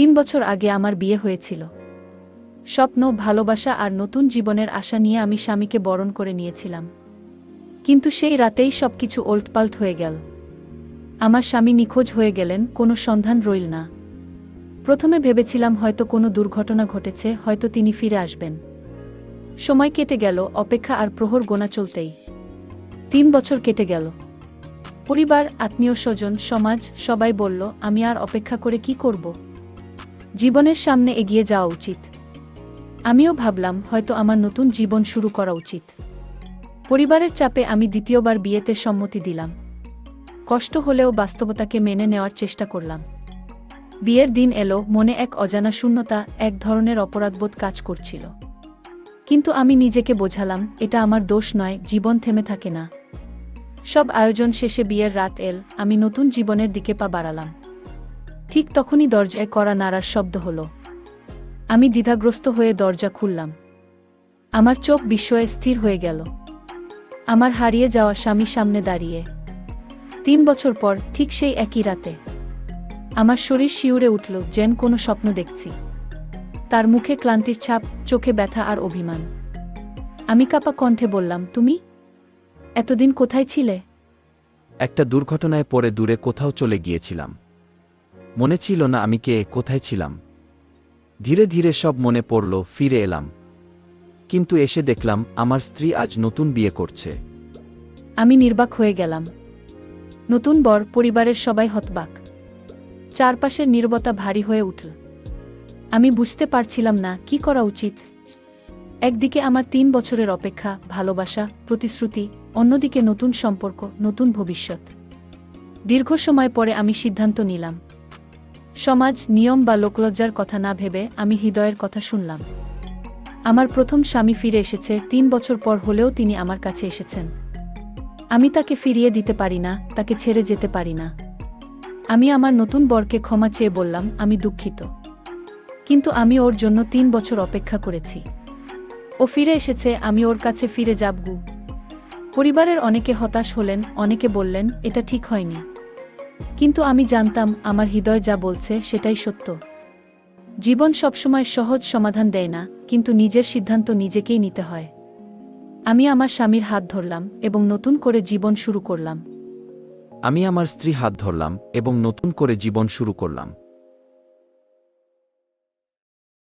তিন বছর আগে আমার বিয়ে হয়েছিল। স্বপ্ন, ভালোবাসা আর নতুন জীবনের আশা নিয়ে আমি স্বামীকে বরণ করে নিয়েছিলাম। কিন্তু সেই রাতেই সবকিছু ওল্টপাল্ট হয়ে গেল। আমার স্বামী নিখোঁজ হয়ে গেলেন, কোনো সন্ধান রইল না। প্রথমে ভেবেছিলাম হয়তো কোনো দুর্ঘটনা ঘটেছে, হয়তো তিনি ফিরে আসবেন। সময় কেটে গেল, অপেক্ষা আর প্রহর গোনা চলতেই। তিন বছর কেটে গেল। পরিবার আত্মীয় স্বজন সমাজ সবাই বলল, আমি আর অপেক্ষা করে কি করব? জীবনের সামনে এগিয়ে যাওয়া উচিত। আমিও ভাবলাম, হয়তো আমার নতুন জীবন শুরু করা উচিত। পরিবারের চাপে আমি দ্বিতীয়বার বিয়েতে সম্মতি দিলাম। কষ্ট হলেও বাস্তবতাকে মেনে নেওয়ার চেষ্টা করলাম। বিয়ের দিন এলো, মনে এক অজানা শূন্যতা, এক ধরনের অপরাধবোধ কাজ করছিল। কিন্তু আমি নিজেকে বোঝালাম, এটা আমার দোষ নয়, জীবন থেমে থাকে না। সব আয়োজন শেষে বিয়ের রাত এল, আমি নতুন জীবনের দিকে পা বাড়ালাম। ঠিক তখনই দরজায় করা নাড়ার শব্দ হলো। আমি দ্বিধাগ্রস্ত হয়ে দরজা খুললাম। আমার চোখ বিস্ময়ে স্থির হয়ে গেল। আমার হারিয়ে যাওয়া স্বামী সামনে দাঁড়িয়ে। তিন বছর পর ঠিক সেই একই রাতে। আমার শরীর শিউরে উঠল, যেন কোনো স্বপ্ন দেখছি। তার মুখে ক্লান্তির ছাপ, চোখে ব্যথা আর অভিমান। আমি কাপা কণ্ঠে বললাম, তুমি? এতদিন কোথায় ছিলে? একটা দুর্ঘটনায় পড়ে দূরে কোথাও চলে গিয়েছিলাম। মনে ছিল না আমি কে, কোথায় ছিলাম। ধীরে ধীরে সব মনে পড়ল, ফিরে এলাম। কিন্তু এসে দেখলাম, আমার স্ত্রী আজ নতুন বিয়ে করছে। আমি নির্বাক হয়ে গেলাম। নতুন বর, পরিবারের সবাই হতবাক। চারপাশের নির্বতা ভারী হয়ে উঠল। আমি বুঝতে পারছিলাম না, কি করা উচিত? একদিকে আমার তিন বছরের অপেক্ষা, ভালোবাসা, প্রতিশ্রুতি, অন্যদিকে নতুন সম্পর্ক, নতুন ভবিষ্যৎ। দীর্ঘ সময় পরে আমি সিদ্ধান্ত নিলাম। সমাজ, নিয়ম বা লোকলজ্জার কথা না ভেবে আমি হৃদয়ের কথা শুনলাম। আমার প্রথম স্বামী ফিরে এসেছে, তিন বছর পর হলেও তিনি আমার কাছে এসেছেন। আমি তাকে ফিরিয়ে দিতে পারি না, তাকে ছেড়ে যেতে পারি না। আমি আমার নতুন বরকে ক্ষমা চেয়ে বললাম, আমি দুঃখিত। কিন্তু আমি ওর জন্য তিন বছর অপেক্ষা করেছি। ও ফিরে এসেছে, আমি ওর কাছে ফিরে যাবগু। পরিবারের অনেকে হতাশ হলেন, অনেকে বললেন, এটা ঠিক হয়নি। কিন্তু আমি জানতাম আমার হৃদয় যা বলছে সেটাই সত্য। জীবন সবসময় সহজ সমাধান দেয় না, কিন্তু নিজের সিদ্ধান্ত নিজেকেই নিতে হয়। আমি আমার স্বামীর হাত ধরলাম এবং নতুন করে জীবন শুরু করলাম। আমি আমার স্ত্রী হাত ধরলাম এবং নতুন করে জীবন শুরু করলাম।